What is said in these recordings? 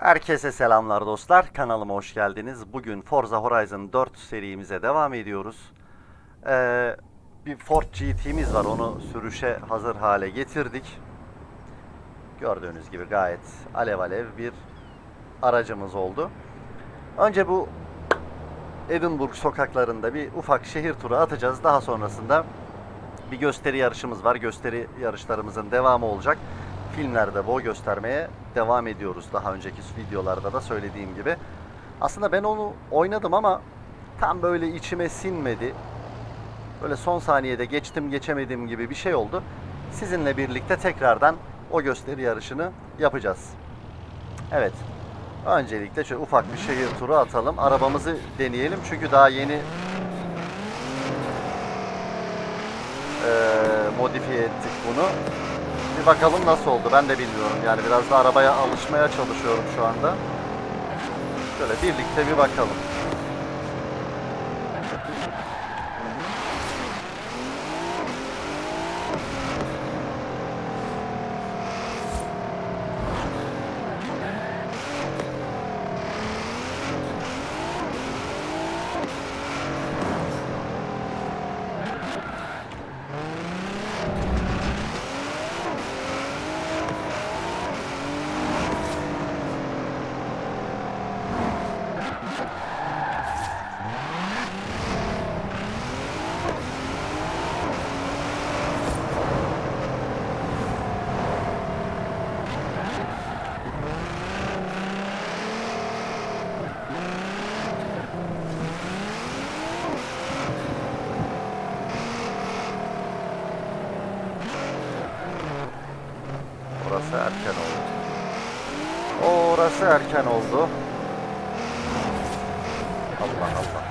Herkese selamlar dostlar. Kanalıma hoş geldiniz. Bugün Forza Horizon 4 serimize devam ediyoruz. Ee, bir Ford GT'miz var. Onu sürüşe hazır hale getirdik. Gördüğünüz gibi gayet alev alev bir aracımız oldu. Önce bu Edinburgh sokaklarında bir ufak şehir turu atacağız. Daha sonrasında bir gösteri yarışımız var. Gösteri yarışlarımızın devamı olacak. Filmlerde bu göstermeye devam ediyoruz. Daha önceki videolarda da söylediğim gibi. Aslında ben onu oynadım ama tam böyle içime sinmedi. Böyle son saniyede geçtim geçemedim gibi bir şey oldu. Sizinle birlikte tekrardan o gösteri yarışını yapacağız. Evet. Öncelikle şöyle ufak bir şehir turu atalım. Arabamızı deneyelim çünkü daha yeni eee, modifiye ettik bunu. Bakalım nasıl oldu ben de bilmiyorum. Yani biraz da arabaya alışmaya çalışıyorum şu anda. Şöyle birlikte bir bakalım. Orası erken oldu. Orası erken oldu. Allah Allah.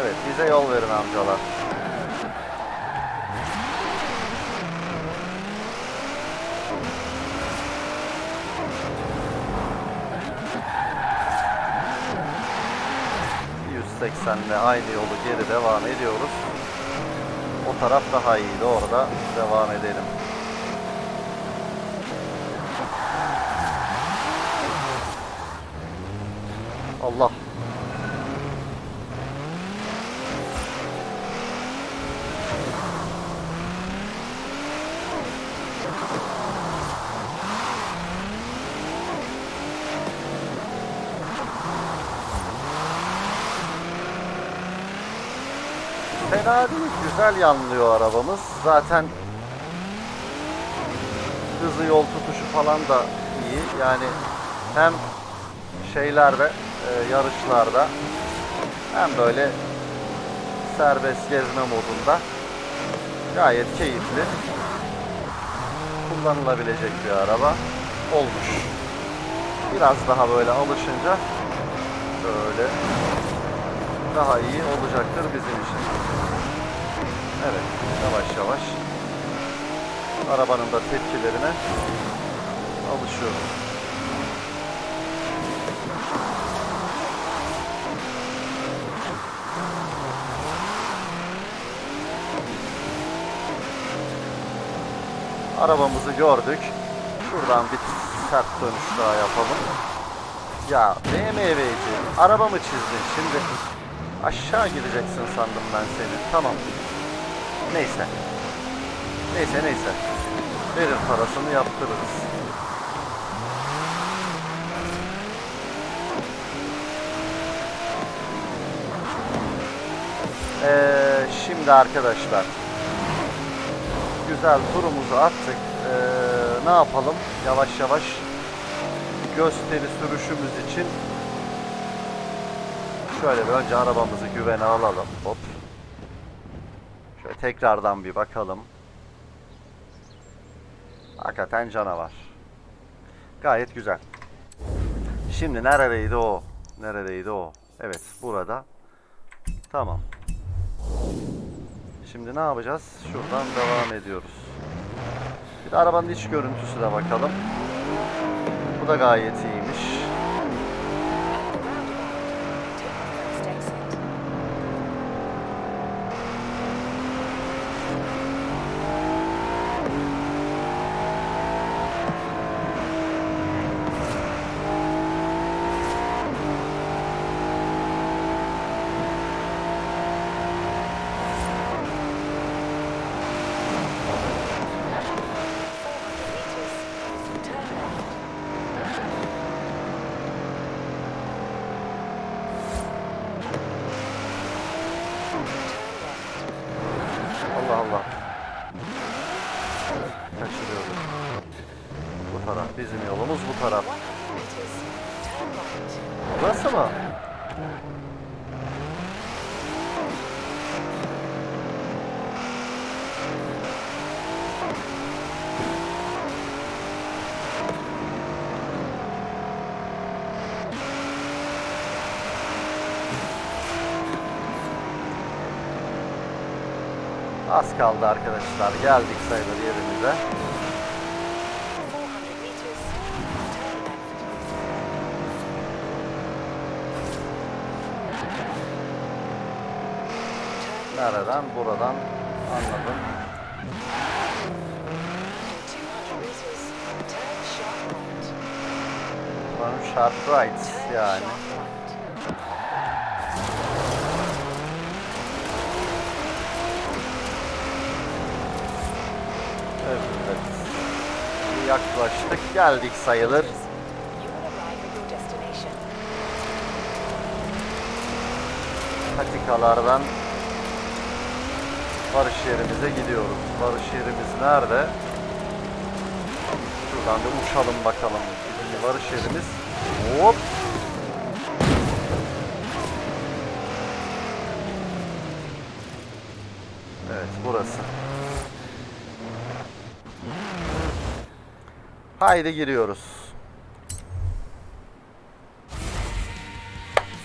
Evet bize yol verin amcalar. ...180'le aynı yolu geri devam ediyoruz. O taraf daha iyiydi. Orada devam edelim. Allah. Fena değil. Güzel yanlıyor arabamız. Zaten hızı yol tutuşu falan da iyi. Yani hem şeylerde, e, yarışlarda hem böyle serbest gezme modunda gayet keyifli kullanılabilecek bir araba olmuş. Biraz daha böyle alışınca böyle daha iyi olacaktır bizim için. Evet, yavaş yavaş arabanın da tepkilerine alışıyoruz. Arabamızı gördük. Şuradan bir sert dönüş daha yapalım. Ya BMW'ci arabamı çizdin şimdi. Aşağı gideceksin sandım ben seni. Tamam. Neyse. Neyse neyse. Verir parasını yaptırırız. Ee, şimdi arkadaşlar güzel turumuzu attık. Ee, ne yapalım? Yavaş yavaş gösteri sürüşümüz için şöyle bir önce arabamızı güvene alalım. Hop. Şöyle tekrardan bir bakalım. Hakikaten canavar. Gayet güzel. Şimdi neredeydi o? Neredeydi o? Evet burada. Tamam. Şimdi ne yapacağız? Şuradan devam ediyoruz. Bir de arabanın iç görüntüsüne bakalım. Bu da gayet iyiymiş. At the roundabout, take the first exit. meters. Turn left. Turn left. Allah Allah. Kaçırıyoruz. Bu taraf. Bizim yolumuz bu taraf. 100 meters. Turn right. Burası mı? Az kaldı arkadaşlar. Geldik sayılır yerimize. 400 meters. Turn left. Turn left. Nereden? Buradan. Anladım. In 200 meters. Turn sharp right. Yani. sharp right. Evet. Yaklaştık. Geldik sayılır. Patikalardan varış yerimize gidiyoruz. Varış yerimiz nerede? Şuradan bir uçalım bakalım. Bizim varış yerimiz. Hop. Evet burası. Haydi giriyoruz.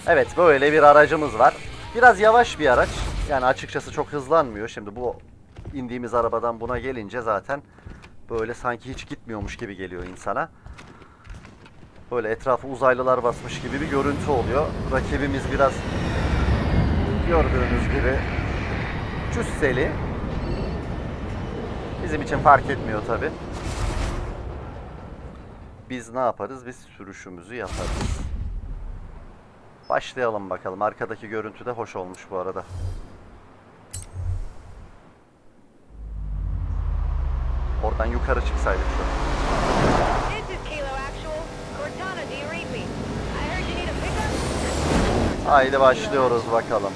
Evet böyle bir aracımız var. Biraz yavaş bir araç. Yani açıkçası çok hızlanmıyor. Şimdi bu indiğimiz arabadan buna gelince zaten böyle sanki hiç gitmiyormuş gibi geliyor insana. Böyle etrafı uzaylılar basmış gibi bir görüntü oluyor. Rakibimiz biraz gördüğünüz gibi cüsseli. Bizim için fark etmiyor tabi. Biz ne yaparız? Biz sürüşümüzü yaparız. Başlayalım bakalım. Arkadaki görüntü de hoş olmuş bu arada. Oradan yukarı çıksaydık şu. This is Kilo Actual. Cortana, do you read me? I heard you need a pickup. Haydi başlıyoruz bakalım.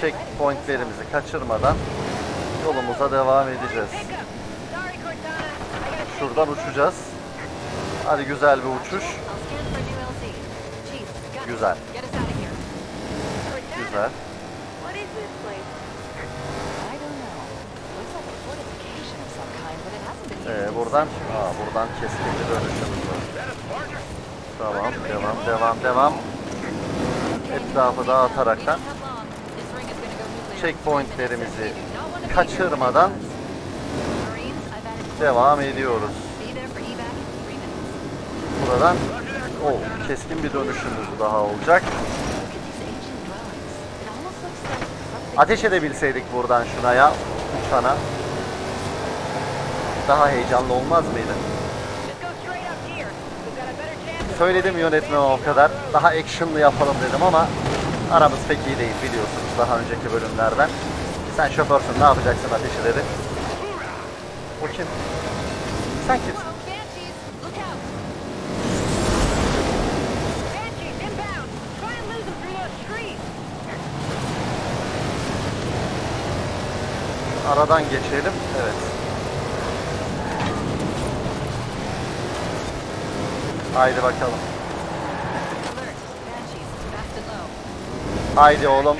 Checkpointlerimizi kaçırmadan yolumuza devam edeceğiz. Şuradan uçacağız. Hadi güzel bir uçuş. Güzel. Güzel. Ee, buradan, aa, buradan keskin bir dönüşümüz var. Tamam, devam, devam, devam. Etrafı dağıtaraktan checkpointlerimizi kaçırmadan devam ediyoruz. Buradan o keskin bir dönüşümüz daha olacak. Ateş edebilseydik buradan şuna ya, uçana. Daha heyecanlı olmaz mıydı? Söyledim yönetmene o kadar. Daha actionlı yapalım dedim ama aramız pek iyi değil biliyorsunuz daha önceki bölümlerden. Sen şoförsün ne yapacaksın ateşi dedi. O kim? Sen kimsin? Aradan geçelim. Evet. Haydi bakalım. Haydi oğlum.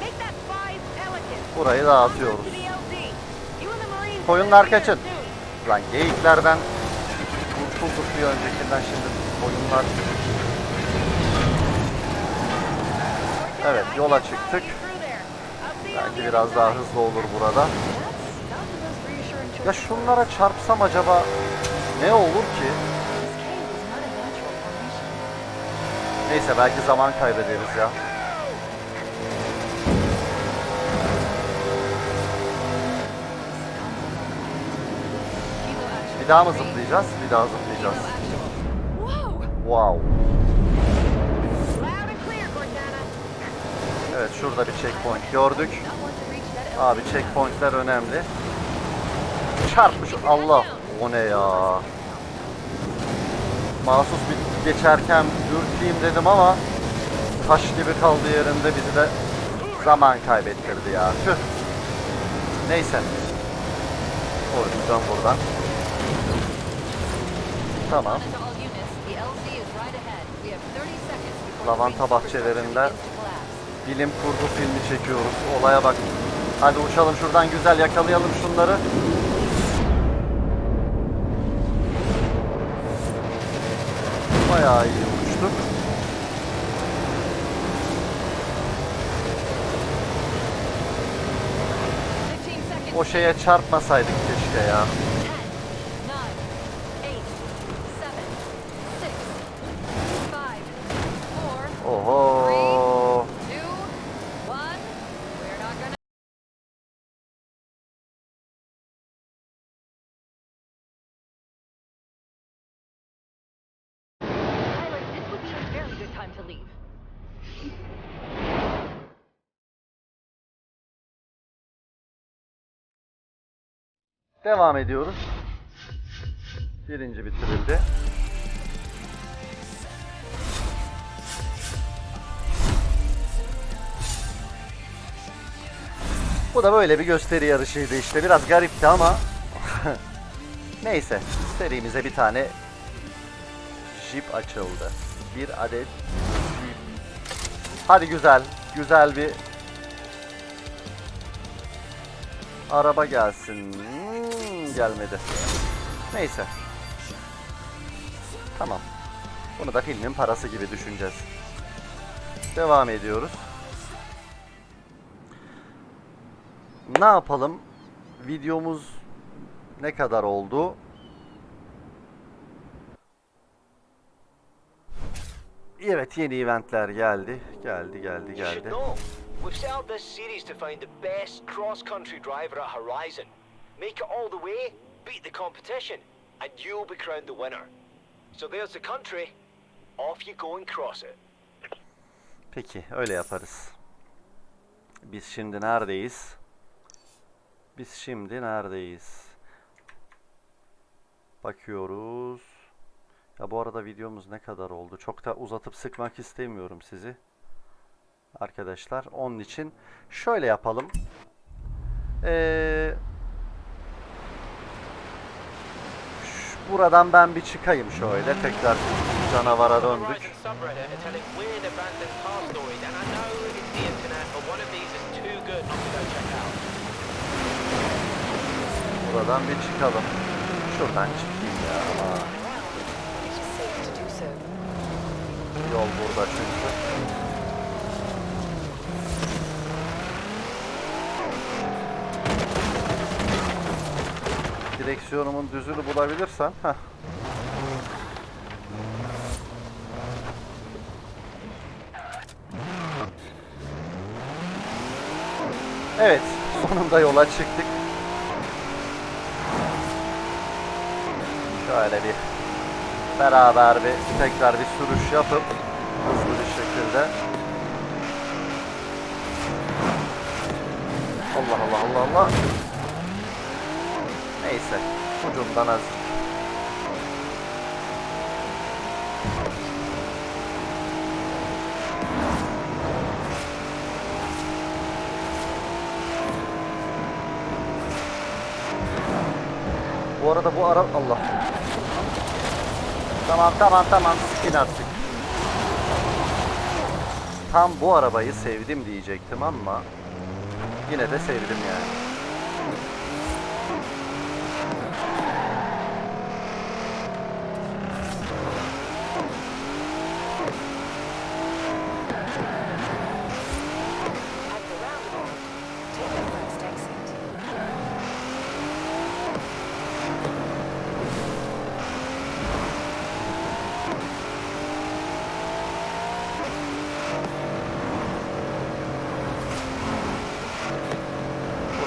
Make that five Pelican. Burayı All dağıtıyoruz. Koyunlar kaçın. Lan geyiklerden kurtulduk bir öncekinden şimdi koyunlar. Evet yola çıktık. Belki biraz daha hızlı olur burada. Ya şunlara çarpsam acaba ne olur ki? Neyse belki zaman kaybederiz ya. Bir daha mı zıplayacağız? Bir daha zıplayacağız. Wow. Evet şurada bir checkpoint gördük. Abi checkpointler önemli. Çarpmış Allah. O ne ya? Mahsus bir geçerken dürteyim dedim ama taş gibi kaldı yerinde bizi de zaman kaybettirdi ya. Tüh. Neyse. Oynayacağım buradan. Tamam. Lavanta bahçelerinde bilim kurgu filmi çekiyoruz. Olaya bak. Hadi uçalım şuradan güzel yakalayalım şunları. Bayağı iyi uçtuk. O şeye çarpmasaydık keşke ya. Devam ediyoruz. Birinci bitirildi. Bu da böyle bir gösteri yarışıydı işte. Biraz garipti ama neyse. Serimize bir tane Jeep açıldı. Bir adet Jeep. Hadi güzel. Güzel bir araba gelsin. Gelmedi. Neyse. Tamam. Bunu da filmin parası gibi düşüneceğiz. Devam ediyoruz. Ne yapalım? Videomuz ne kadar oldu? Evet yeni eventler geldi. Geldi geldi geldi. We've set this series to find the best cross-country driver at Horizon. Make it all the way, beat the competition, and you'll be crowned the winner. So there's the country. Off you go and cross it. Peki öyle yaparız. Biz şimdi neredeyiz? Biz şimdi neredeyiz? Bakıyoruz. Ya bu arada videomuz ne kadar oldu? Çok da uzatıp sıkmak istemiyorum sizi. Arkadaşlar onun için şöyle yapalım. Ee, buradan ben bir çıkayım şöyle. Tekrar canavara döndük. Buradan bir çıkalım. Şuradan çıkayım ya ama yol burada çünkü. Direksiyonumun düzünü bulabilirsem. Heh. Evet, sonunda yola çıktık. Şöyle bir beraber bir tekrar bir sürüş yapıp hızlı bir şekilde Allah Allah Allah Allah Neyse ucundan az Bu arada bu ara Allah Tamam tamam tamam spin attık. Tam bu arabayı sevdim diyecektim ama yine de sevdim yani.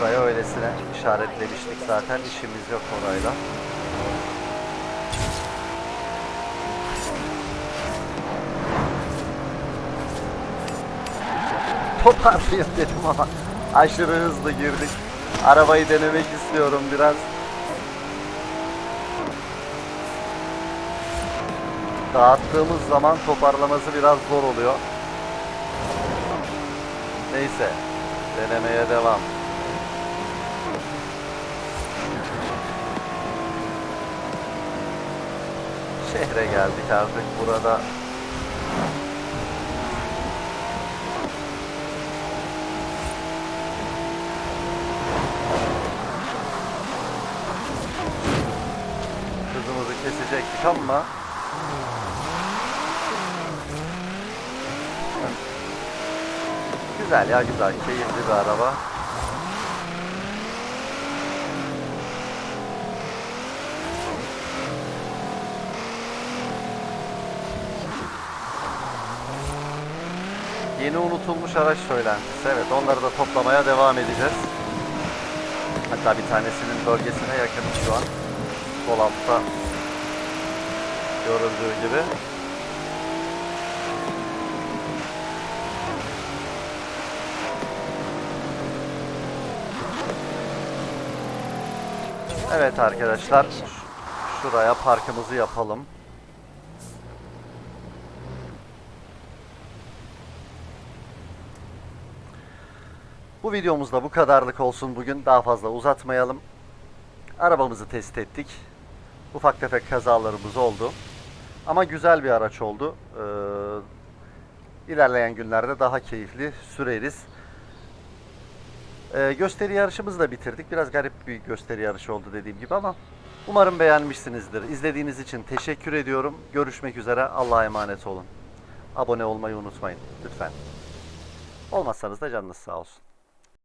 Şuraya öylesine işaretlemiştik zaten. işimiz yok orayla. Toparlayayım dedim ama aşırı hızlı girdik. Arabayı denemek istiyorum biraz. Dağıttığımız zaman toparlaması biraz zor oluyor. Neyse. Denemeye devam. Şehre geldik artık burada. Hızımızı kesecektik ama Güzel ya güzel. Keyifli bir araba. Yeni unutulmuş araç söylentisi. Evet onları da toplamaya devam edeceğiz. Hatta bir tanesinin bölgesine yakın şu an. Sol altta görüldüğü gibi. Evet arkadaşlar. Şuraya parkımızı yapalım. Bu videomuzda bu kadarlık olsun bugün. Daha fazla uzatmayalım. Arabamızı test ettik. Ufak tefek kazalarımız oldu. Ama güzel bir araç oldu. Ee, ilerleyen günlerde daha keyifli süreriz. Ee, gösteri yarışımızı da bitirdik. Biraz garip bir gösteri yarışı oldu dediğim gibi ama umarım beğenmişsinizdir. İzlediğiniz için teşekkür ediyorum. Görüşmek üzere. Allah'a emanet olun. Abone olmayı unutmayın lütfen. Olmazsanız da canınız sağ olsun.